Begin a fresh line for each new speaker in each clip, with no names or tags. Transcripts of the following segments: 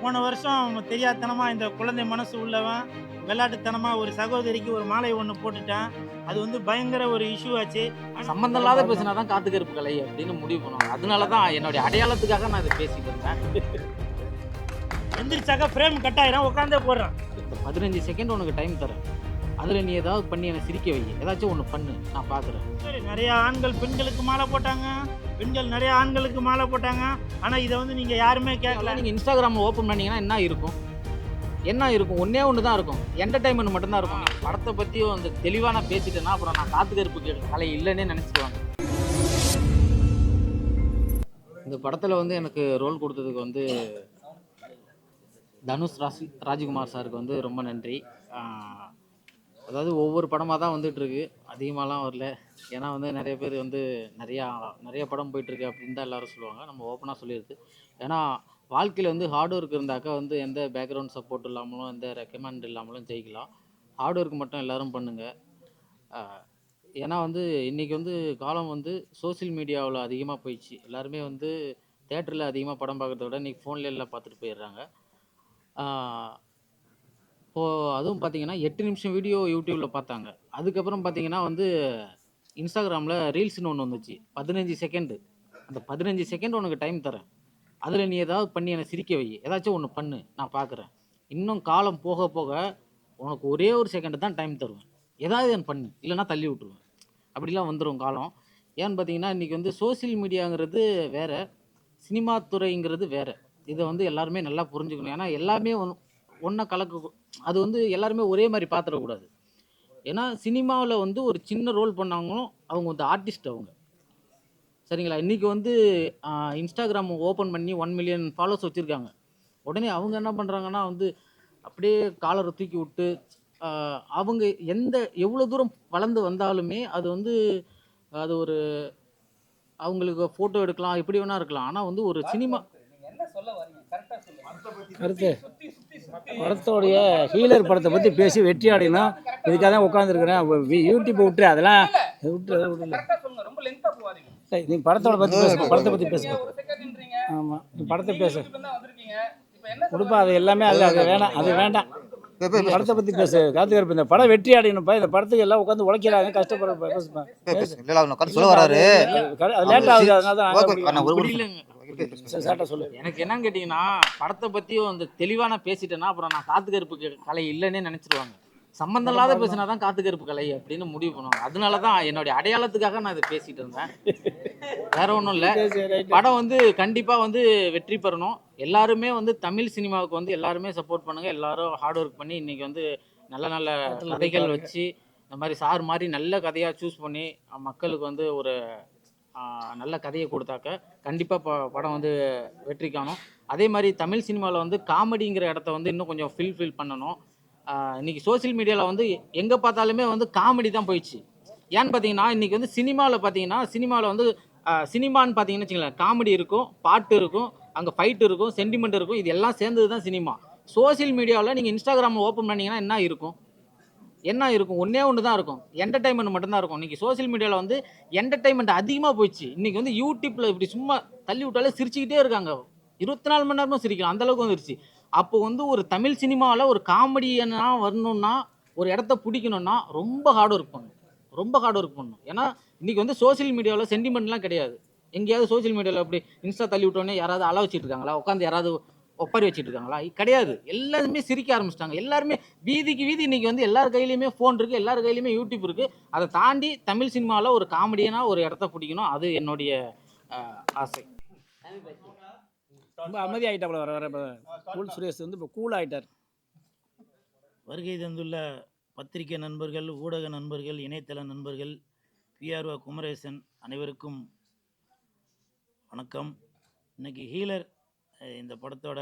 போன வருஷம் தெரியாதனமா இந்த குழந்தை மனசு உள்ளவன் விளையாட்டுத்தனமா ஒரு சகோதரிக்கு ஒரு மாலை ஒன்று போட்டுட்டான். அது வந்து பயங்கர ஒரு இஷ்யூ ஆச்சு.
சம்பந்தம் இல்லாத பேசினா தான் காத்து கருப்பு கலை அப்படின்னு முடிவு பண்ணுவாங்க. அதனால தான் என்னுடைய அடையாளத்துக்காக நான் இதை பேசிட்டு இருந்தேன்.
எந்திரிச்சாக்க ஃப்ரேம் கட் ஆயிரும். உட்காந்தே போடுறான்.
பதினஞ்சு செகண்ட் உனக்கு டைம் தரேன். அதில் நீ ஏதாவது பண்ணி என்னை சிரிக்க வை. ஏதாச்சும் ஒன்று பண்ணு. நான் பார்க்குறேன்
சரி நிறைய ஆண்கள் பெண்களுக்கு மாலை போட்டாங்க. பெண்கள் நிறைய ஆண்களுக்கு மாலை போட்டாங்க. ஆனால் இதை வந்து நீங்கள் யாருமே கேட்கல.
நீங்கள் இன்ஸ்டாகிராம் ஓப்பன் பண்ணீங்கன்னா என்ன இருக்கும்? என்ன இருக்கும்? ஒன்றே ஒன்று தான் இருக்கும். என்டர்டைன்மெண்ட் மட்டும்தான் இருக்கும். படத்தை பற்றியும் வந்து தெளிவாக நான் பேசிட்டேன்னா அப்புறம் நான் காத்து கருப்பு கலை இல்லைன்னே நினச்சிக்குவாங்க. இந்த படத்தில் வந்து எனக்கு ரோல் கொடுத்ததுக்கு வந்து தனுஷ் ராசி ராஜ்குமார் சாருக்கு வந்து ரொம்ப நன்றி. அதாவது ஒவ்வொரு படமாக தான் வந்துட்டுருக்கு. அதிகமாகலாம் வரல. ஏன்னா வந்து நிறைய பேர் வந்து நிறையா நிறைய படம் போயிட்டுருக்கு அப்படின்னு தான் எல்லாரும் சொல்லுவாங்க. நம்ம ஓப்பனாக சொல்லிடுது ஏன்னா வாழ்க்கையில் வந்து ஹார்ட் ஒர்க் இருந்தாக்கா வந்து எந்த பேக்ரவுண்ட் சப்போர்ட் இல்லாமலும் எந்த ரெக்கமெண்ட் இல்லாமலும் ஜெயிக்கலாம். ஹார்ட் ஒர்க் மட்டும் எல்லோரும் பண்ணுங்கள் ஏன்னா வந்து இன்றைக்கி வந்து காலம் வந்து சோஷியல் மீடியாவில் அதிகமாக போயிடுச்சு. எல்லாருமே வந்து தேட்டரில் அதிகமாக படம் பார்க்குறத விட இன்றைக்கி ஃபோன்ல எல்லாம் பார்த்துட்டு போயிடுறாங்க. இப்போது அதுவும் பார்த்தீங்கன்னா எட்டு நிமிஷம் வீடியோ யூடியூப்பில் பார்த்தாங்க. அதுக்கப்புறம் பார்த்தீங்கன்னா வந்து இன்ஸ்டாகிராமில் ரீல்ஸ்னு ஒன்று வந்துச்சு. பதினஞ்சு செகண்டு அந்த பதினஞ்சு செகண்ட் உனக்கு டைம் தரேன். அதில் நீ ஏதாவது பண்ணி என்ன சிரிக்க வை. ஏதாச்சும் ஒன்று பண்ணு. நான் பார்க்குறேன் இன்னும் காலம் போக போக உனக்கு ஒரே ஒரு செகண்டு தான் டைம் தருவேன். ஏதாவது என் பண்ணு. இல்லைன்னா தள்ளி விட்ருவேன் அப்படிலாம் வந்துடும் காலம். ஏன்னு பார்த்தீங்கன்னா இன்றைக்கி வந்து சோஷியல் மீடியாங்கிறது வேற. சினிமா துறைங்கிறது வேற. இதை வந்து எல்லாருமே நல்லா புரிஞ்சுக்கணும். ஏன்னா எல்லாமே ஒன்றா கலக்க அது வந்து எல்லாருமே ஒரே மாதிரி பார்த்துடக்கூடாது ஏன்னா சினிமாவில் வந்து ஒரு சின்ன ரோல் பண்ணாங்களும் அவங்க வந்து ஆர்டிஸ்ட் அவங்க. சரிங்களா? இன்றைக்கி வந்து இன்ஸ்டாகிராம் ஓப்பன் பண்ணி ஒன் மில்லியன் ஃபாலோஸ் வச்சுருக்காங்க. உடனே அவங்க என்ன பண்ணுறாங்கன்னா வந்து அப்படியே காலரை தூக்கி விட்டு அவங்க எந்த எவ்வளோ தூரம் வளர்ந்து வந்தாலுமே அது வந்து அது ஒரு அவங்களுக்கு ஃபோட்டோ எடுக்கலாம் எப்படி வேணா இருக்கலாம். ஆனால் வந்து ஒரு சினிமா
கருத்து. படத்தோடைய ஹீலர் படத்தை பற்றி பேசி வெற்றி அடையணும். இதுக்காக தான் உட்காந்துருக்கிறேன் யூடியூப்பை விட்டு அதெல்லாம் விட்டு நீ படத்தோட பற்றி பேசு படத்தை பற்றி பேசு. ஆமாம் நீ படத்தை பேசு. கொடுப்பா அது எல்லாமே அது அது வேணாம் அது வேண்டாம். படத்தை பற்றி பேசு. காத்துக்கருப்பு இந்த படம் வெற்றி அடையணும்ப்பா. இந்த படத்துக்கு எல்லாம் உட்காந்து உழைக்கிறாங்க. கஷ்டப்படுற பேசுப்பா. லேட் ஆகுது அதனால தான் சார்ட்ட சொல்லு.
எனக்கு என்னன்னு கேட்டிங்கன்னா படத்தை பற்றியும் அந்த தெளிவாக நான் பேசிட்டேன்னா அப்புறம் நான் காத்து கருப்பு க- கலை இல்லைன்னே நினச்சிடுவாங்க சம்மந்தம் இல்லாத பேசினா தான் காத்து கருப்பு கலை அப்படின்னு முடிவு பண்ணுவாங்க. அதனால தான் என்னுடைய அடையாளத்துக்காக நான் இதை பேசிட்டு இருந்தேன். வேற ஒன்றும் இல்லை. படம் வந்து கண்டிப்பாக வந்து வெற்றி பெறணும். எல்லாருமே வந்து தமிழ் சினிமாவுக்கு வந்து எல்லாருமே சப்போர்ட் பண்ணுங்க. எல்லாரும் ஹார்ட் ஒர்க் பண்ணி இன்னைக்கு வந்து நல்ல நல்ல கதைகள் வச்சு இந்த மாதிரி சார் மாதிரி நல்ல கதையாக சூஸ் பண்ணி மக்களுக்கு வந்து ஒரு நல்ல கதையை கொடுத்தாக்க கண்டிப்பாக ப படம் வந்து வெற்றி காணும். அதே மாதிரி தமிழ் சினிமாவில் வந்து காமெடிங்கிற இடத்த வந்து இன்னும் கொஞ்சம் ஃபில் ஃபில் பண்ணணும். இன்றைக்கி சோசியல் சோஷியல் மீடியாவில் வந்து எங்கே பார்த்தாலுமே வந்து காமெடி தான் போயிடுச்சு. ஏன்னு பார்த்தீங்கன்னா இன்னைக்கு வந்து சினிமாவில் பார்த்தீங்கன்னா சினிமாவில் வந்து சினிமான்னு பார்த்தீங்கன்னு வச்சுங்களேன் காமெடி இருக்கும் பாட்டு இருக்கும் அங்கே ஃபைட் இருக்கும் சென்டிமெண்ட் இருக்கும் இது எல்லாம் சேர்ந்தது தான் சினிமா சோஷியல் மீடியாவில் நீங்கள் இன்ஸ்டாகிராமில் ஓப்பன் பண்ணீங்கன்னா என்ன இருக்கும்? என்ன இருக்கும்? ஒன்றே ஒன்று தான் இருக்கும். என்டர்டைன்மெண்ட் மட்டும்தான் இருக்கும். இன்றைக்கி சோஷியல் மீடியாவில் வந்து என்டர்டைன்மெண்ட் அதிகமாக போயிடுச்சு. இன்னைக்கு வந்து யூடியூப்பில் இப்படி சும்மா தள்ளி விட்டாலே சிரிச்சுக்கிட்டே இருக்காங்க. இருபத்தி நாலு மணி நேரமும் சிரிக்கலாம். அந்த அளவுக்கு வந்துருச்சு. அப்போ வந்து ஒரு தமிழ் சினிமாவில் ஒரு காமெடியனாக வரணும்னா ஒரு இடத்த பிடிக்கணும்னா ரொம்ப ஹார்ட் ஒர்க் பண்ணணும். ரொம்ப ஹார்ட் ஒர்க் பண்ணணும். ஏன்னா இன்றைக்கி வந்து சோஷியல் மீடியாவில் சென்டிமெண்ட்லாம் கிடையாது. எங்கேயாவது சோஷியல் மீடியாவில் அப்படி இன்ஸ்டா தள்ளி விட்டோன்னே யாராவது அள வச்சுருக்காங்களா இருக்காங்களா? உட்காந்து யாராவது ஒப்பாரி வச்சுட்டு இருக்காங்களா கிடையாது. எல்லாருமே சிரிக்க ஆரம்பிச்சிட்டாங்க. எல்லாருமே வீதிக்கு வீதி இன்னைக்கு வந்து எல்லார் கையிலையுமே ஃபோன் இருக்கு எல்லார் கையிலையுமே யூடியூப் இருக்கு. அதை தாண்டி தமிழ் சினிமாவில் ஒரு காமெடியனா ஒரு இடத்த பிடிக்கணும். அது என்னுடைய ஆசை.
ரொம்ப அமைதி ஆகிட்டாப்புல வர வர. இப்போ கூல் சுரேஷ் வந்து இப்போ கூல் ஆகிட்டார்
வருகை தந்துள்ள பத்திரிகை நண்பர்கள் ஊடக நண்பர்கள் இணையதள நண்பர்கள் பிஆர்ஓ குமரேசன் அனைவருக்கும் வணக்கம். இன்னைக்கு ஹீலர் இந்த படத்தோட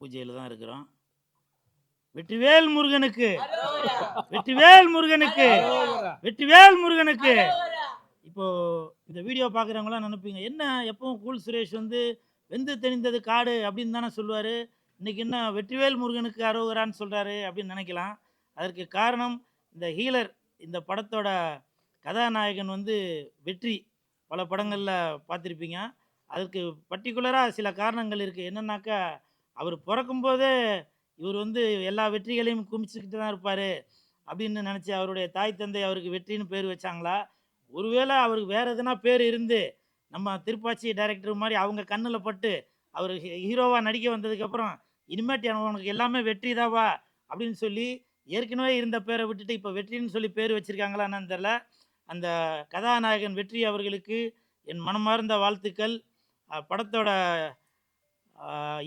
பூஜையில் தான் இருக்கிறோம். வெற்றிவேல் முருகனுக்கு வெற்றிவேல் முருகனுக்கு வெற்றிவேல் முருகனுக்கு. இப்போ இந்த வீடியோ பார்க்குறவங்களாம் நினைப்பீங்க என்ன எப்பவும் கூல் சுரேஷ் வந்து வெந்து தெளிந்தது காடு அப்படின்னு தானே சொல்லுவார். இன்னைக்கு என்ன வெற்றிவேல் முருகனுக்கு அரோகரான்னு சொல்கிறாரு அப்படின்னு நினைக்கலாம். அதற்கு காரணம் இந்த ஹீலர் இந்த படத்தோட கதாநாயகன் வந்து வெற்றி. பல படங்களில் பார்த்துருப்பீங்க. அதற்கு பர்டிகுலராக சில காரணங்கள் இருக்குது என்னென்னாக்கா அவர் பிறக்கும்போதே இவர் வந்து எல்லா வெற்றிகளையும் குமிச்சுக்கிட்டு தான் இருப்பார் அப்படின்னு நினச்சி அவருடைய தாய் தந்தை அவருக்கு வெற்றின்னு பேர் வச்சாங்களா? ஒருவேளை அவருக்கு வேறு எதுனா பேர் இருந்து நம்ம திருப்பாச்சி டைரக்டர் மாதிரி அவங்க கண்ணில் பட்டு அவர் ஹீரோவாக நடிக்க வந்ததுக்கப்புறம் இனிமேட்டு உனக்கு எல்லாமே வெற்றி தாவா அப்படின்னு சொல்லி ஏற்கனவே இருந்த பேரை விட்டுட்டு இப்போ வெற்றின்னு சொல்லி பேர் வச்சுருக்காங்களான்னு தெரில அந்த கதாநாயகன் வெற்றி அவர்களுக்கு என் மனமார்ந்த வாழ்த்துக்கள். படத்தோட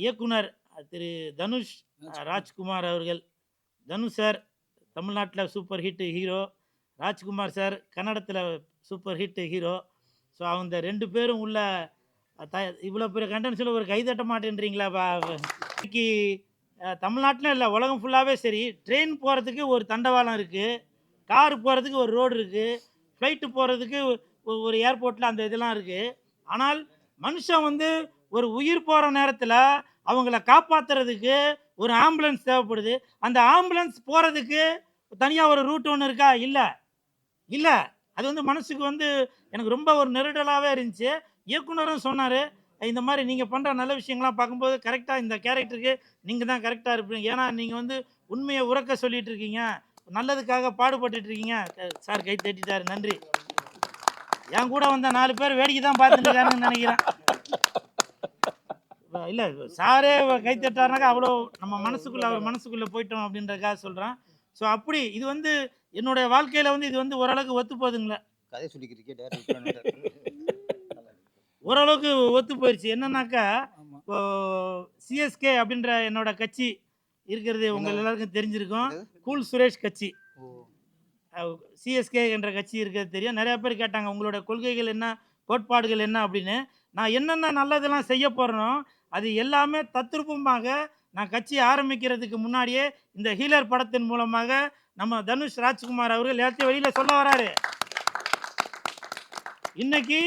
இயக்குனர் திரு தனுஷ் ராஜ்குமார். அவர்கள். தனுஷ் சார் தமிழ்நாட்டில் super hit hero Rajkumar sir கன்னடத்தில் சூப்பர் ஹிட் ஹீரோ ஸோ அவங்க ரெண்டு பேரும் உள்ள த இவ்வளோ பெரிய கண்டென்ஸில் ஒரு கைதட்ட மாட்டேன்றீங்களா? இன்னைக்கு தமிழ்நாட்டில் இல்லை உலகம் ஃபுல்லாகவே சரி. ட்ரெயின் போகிறதுக்கு ஒரு தண்டவாளம் இருக்குது கார் போகிறதுக்கு ஒரு ரோடு இருக்குது ஃப்ளைட்டு போகிறதுக்கு ஒரு ஏர்போர்ட்டில் அந்த இதெல்லாம் இருக்குது ஆனால் மனுஷன் வந்து ஒரு உயிர் போகிற நேரத்தில் அவங்கள காப்பாற்றுறதுக்கு ஒரு ஆம்புலன்ஸ் தேவைப்படுது. அந்த ஆம்புலன்ஸ் போகிறதுக்கு தனியாக ஒரு ரூட் ஒன்று இருக்கா? இல்லை. இல்லை. அது வந்து மனசுக்கு வந்து எனக்கு ரொம்ப ஒரு நெருடலாகவே இருந்துச்சு. இயக்குனரும் சொன்னார் இந்த மாதிரி நீங்கள் பண்ணுற நல்ல விஷயங்கள்லாம் பார்க்கும்போது கரெக்டாக இந்த கேரக்டருக்கு நீங்கள் தான் கரெக்டாக இருப்பீங்க. ஏன்னா நீங்கள் வந்து உண்மையை உறக்க சொல்லிகிட்ருக்கீங்க நல்லதுக்காக பாடுபட்டுட்ருக்கீங்க சார் கை தட்டிட்டாரு. நன்றி. என் கூட வந்த நாலு பேர் வேடிக்கை தான் பார்த்துட்டு இருக்காருன்னு நினைக்கிறேன். இல்லை சாரே கை தட்டாருனாக்கா அவ்வளோ நம்ம மனசுக்குள்ளே அவர் மனசுக்குள்ளே போயிட்டோம் அப்படின்றதுக்காக சொல்கிறேன் ஸோ அப்படி இது வந்து என்னுடைய வாழ்க்கையில் வந்து இது வந்து ஓரளவுக்கு ஒத்து போகுதுங்களே.
கதை சொல்லிக்கிறீங்க
ஓரளவுக்கு ஒத்து போயிடுச்சு என்னன்னாக்கா. இப்போ சிஎஸ்கே அப்படின்ற என்னோட கட்சி இருக்கிறது உங்க
என்ன?
எல்லாருக்கும் தெரிஞ்சிருக்கும்? கூல் சுரேஷ் கட்சி. சிஎஸ்கே என்ற கட்சி இருக்கிறது தெரியும். நிறையா பேர் கேட்டாங்க உங்களோட கொள்கைகள் என்ன? கோட்பாடுகள் என்ன? அப்படின்னு. நான் என்னென்ன நல்லதெல்லாம் செய்ய போகிறேனோ அது எல்லாமே தத்ரூபமாக நான் கட்சி ஆரம்பிக்கிறதுக்கு முன்னாடியே இந்த ஹீலர் படத்தின் மூலமாக நம்ம தனுஷ் ராஜ்குமார் அவர்கள் எல்லாத்தையும் வெளியில் சொல்ல வராரு. இன்னைக்கு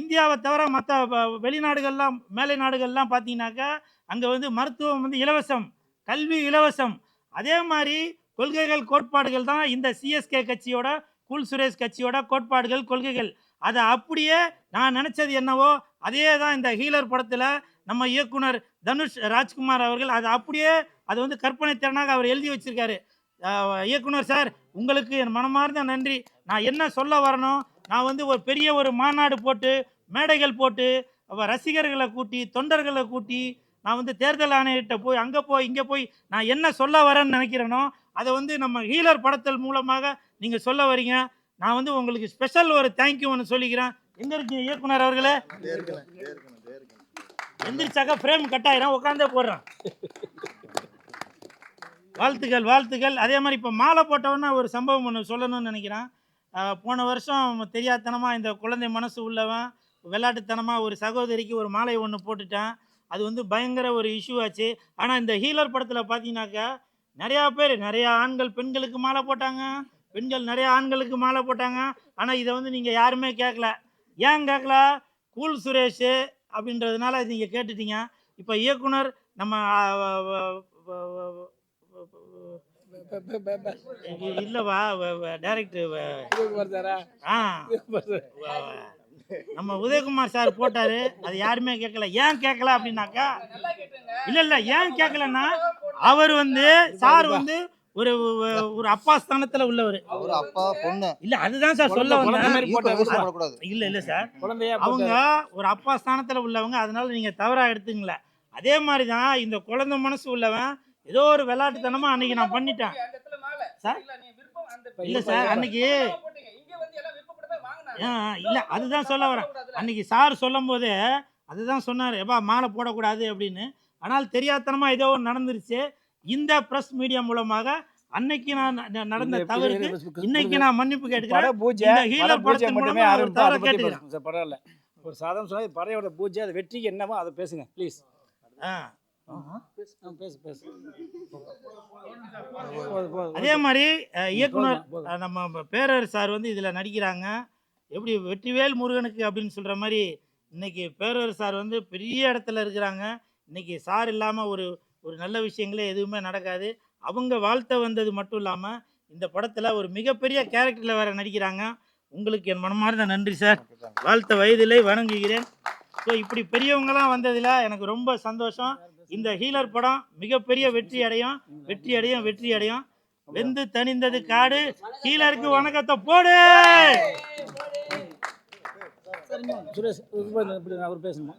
இந்தியாவை தவிர மற்ற வெளிநாடுகள்லாம் மேலை நாடுகள்லாம் பார்த்தீங்கன்னாக்கா அங்கே வந்து மருத்துவம் வந்து இலவசம் கல்வி இலவசம். அதே மாதிரி கொள்கைகள் கோட்பாடுகள் தான் இந்த சிஎஸ்கே கட்சியோட குல் சுரேஷ் கட்சியோட கோட்பாடுகள் கொள்கைகள். அதை அப்படியே நான் நினச்சது என்னவோ அதே தான் இந்த ஹீலர் படத்தில் நம்ம இயக்குனர் தனுஷ் ராஜ்குமார் அவர்கள் அதை அப்படியே அது வந்து கற்பனை திறனாக அவர் எழுதி வச்சிருக்காரு. இயக்குனர் சார் உங்களுக்கு என் மனமார்ந்த நன்றி. நான் என்ன சொல்ல வரணும் நான் வந்து ஒரு பெரிய ஒரு மாநாடு போட்டு மேடைகள் போட்டு அவ ரசிகர்களை கூட்டி தொண்டர்களை கூட்டி நான் வந்து தேர்தல் ஆணையர்கிட்ட போய் அங்கே போய் இங்கே போய் நான் என்ன சொல்ல வரேன்னு நினைக்கிறேனோ அதை வந்து நம்ம ஹீலர் படத்தல் மூலமாக நீங்கள் சொல்ல வரீங்க. நான் வந்து உங்களுக்கு ஸ்பெஷல் ஒரு தேங்க்யூ ஒன்று சொல்லிக்கிறேன். எங்கே இருக்கீங்க இயக்குனர் அவர்களே. எந்திரிச்சாக்கா ஃப்ரேம் கட் ஆயிரும். உட்காந்தே போடுறான். வாழ்த்துக்கள் வாழ்த்துக்கள். அதே மாதிரி இப்போ மாலை போட்டவொன்னே ஒரு சம்பவம் ஒன்று சொல்லணும்னு நினைக்கிறேன். போன வருஷம் தெரியாதனமாக இந்த குழந்தை மனசு உள்ளவன் விளையாட்டுத்தனமாக ஒரு சகோதரிக்கு ஒரு மாலை ஒன்று போட்டுட்டேன். அது வந்து பயங்கர ஒரு இஷ்யூ ஆச்சு. ஆனால் இந்த ஹீலர் படத்தில் பார்த்தீங்கன்னாக்கா நிறையா பேர் நிறையா ஆண்கள் பெண்களுக்கு மாலை போட்டாங்க. பெண்கள் நிறைய ஆண்களுக்கு மாலை போட்டாங்க. ஆனால் இதை வந்து நீங்கள் யாருமே கேட்கல ஏன் கேட்கல கூல் சுரேஷ் அப்படின்றதுனால நீங்கள் கேட்டுட்டீங்க. இப்போ இயக்குனர் நம்ம இல்லைவா? டேரக்டர் ஆ. நம்ம உதயகுமார் சார் போட்டாரு. அது யாருமே கேட்கல ஏன் கேட்கல அப்படின்னாக்கா? இல்ல இல்ல. ஏன் கேட்கலன்னா அவர் வந்து சார் வந்து ஒரு ஒரு அப்பா ஸ்தானத்துல உள்ளவர்.
அவர் அப்பா பொண்ணு.
இல்ல அதுதான் சார் சொல்ல வந்தேன். இல்ல இல்ல சார்.
குழந்தையா
அவங்க. ஒரு அப்பா ஸ்தானத்துல உள்ளவங்க அதனால நீங்க தவறா எடுத்துங்கள அதே மாதிரி தான் இந்த குழந்தை மனசு உள்ளவன் ஏதோ ஒரு விளையாட்டுத்தனமா அன்னைக்கு நான் பண்ணிட்டேன். சார்? இல்ல சார் அன்னைக்கு ஆ, இல்ல அதுதான் சொல்ல வரேன். அன்னைக்கு சார் சொல்லும் போதே அதுதான் சொன்னார். எப்பா மாலை போடக்கூடாது அப்படின்னு. ஆனால் தெரியாதனமா ஏதோ நடந்துருச்சு. இந்த பிரஸ் மீடியா மூலமாக அன்னைக்கு நான் நடந்த தவறுக்கு இன்னைக்கு நான் மன்னிப்பு கேட்டுக்கிறேன்.
பூஜை
ஹீலர் படத்தின்
மட்டுமே
மூலமா ஒரு
ஆரம்பித்து
தவறை கேட்டுக்கிறேன்.
பரவாயில்ல. ஒரு சாதம் சொன்னா இது பறையோட பூஜை அது வெற்றிக்கு என்னவோ அதை பேசுங்க ப்ளீஸ்
ஆ. அதே மாதிரி இயக்குனர் நம்ம பேரர் சார் வந்து இதில் நடிக்கிறாங்க. எப்படி வெற்றிவேல் முருகனுக்கு அப்படின்னு சொல்கிற மாதிரி இன்னைக்கு பேரர் சார் வந்து பெரிய இடத்துல இருக்கிறாங்க. இன்னைக்கு சார் இல்லாமல் ஒரு ஒரு நல்ல விஷயங்களே எதுவுமே நடக்காது. அவங்க வாழ்த்த வந்தது மட்டும் இல்லாமல் இந்த படத்தில் ஒரு மிகப்பெரிய கேரக்டரில் வேற நடிக்கிறாங்க. உங்களுக்கு என் மனமார்ந்த நன்றி சார். வாழ்த்த வயதிலே வணங்குகிறேன். ஸோ இப்படி பெரியவங்களாம் வந்ததில் எனக்கு ரொம்ப சந்தோஷம். இந்த ஹீலர் படம் மிகப்பெரிய வெற்றி அடையும். வெற்றி அடையும் வெற்றி அடையும். வெந்து தணிந்தது காடு. ஹீலருக்கு வணக்கத்தை போடு!
சுரேஷ் அவர் பேசணுமா?